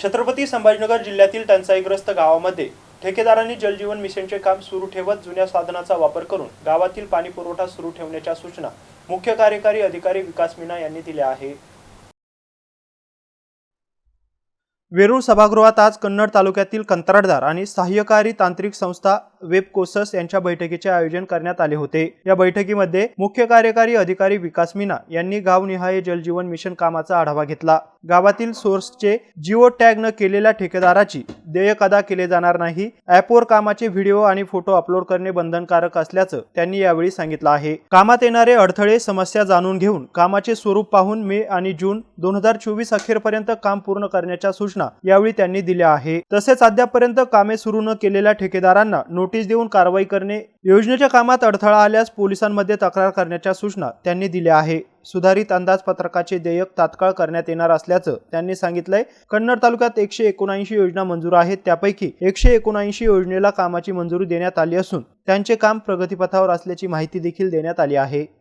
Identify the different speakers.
Speaker 1: छत्रपती संभाजीनगर जिल्ह्यातील टंचाईग्रस्त गावामध्ये ठेकेदारांनी जलजीवन मिशनचे काम सुरू ठेवत जुन्या साधनाचा वापर करून गावातील पाणी पुरवठा सुरू ठेवण्याच्या सूचना मुख्य कार्यकारी अधिकारी विकास मीना यांनी दिल्या आहे वेरूळ सभागृहात आज कन्नड तालुक्यातील कंत्राटदार आणि सहाय्यकारी तांत्रिक संस्था वेबकोसस यांच्या बैठकीचे आयोजन करण्यात आले होते. या बैठकीमध्ये मुख्य कार्यकारी अधिकारी विकास मीना यांनी गावनिहाय जलजीवन मिशन कामाचा आढावा घेतला. गावातील सोर्सचे जिओ टॅग न केलेल्या ठेकेदाराची देयक अदा केले जाणार नाही? ॲपवर कामाचे व्हिडिओ आणि फोटो अपलोड करणे बंधनकारक असल्याचं त्यांनी यावेळी सांगितलं आहे. कामात येणारे अडथळे समस्या जाणून घेऊन कामाचे स्वरूप पाहून मे आणि जून दोन हजार चोवीस अखेरपर्यंत काम पूर्ण करण्याच्या सूचना यावेळी त्यांनी दिल्या आहे. तसेच अद्यापर्यंत कामे सुरू न केलेल्या ठेकेदारांना नोटीस देऊन कारवाई करणे योजनेच्या कामात अडथळा आल्यास पोलिसांमध्ये तक्रार करण्याच्या सूचना त्यांनी दिल्या आहे. सुधारित अंदाजपत्रकाचे देयक तात्काळ करण्यात येणार असल्याचं त्यांनी सांगितलंय. कन्नड तालुक्यात एकशे एकोणऐंशी योजना मंजूर आहेत. त्यापैकी एकशे एकोणऐंशी योजनेला कामाची मंजुरी देण्यात आली असून त्यांचे काम प्रगतीपथावर असल्याची माहिती देखील देण्यात आली आहे.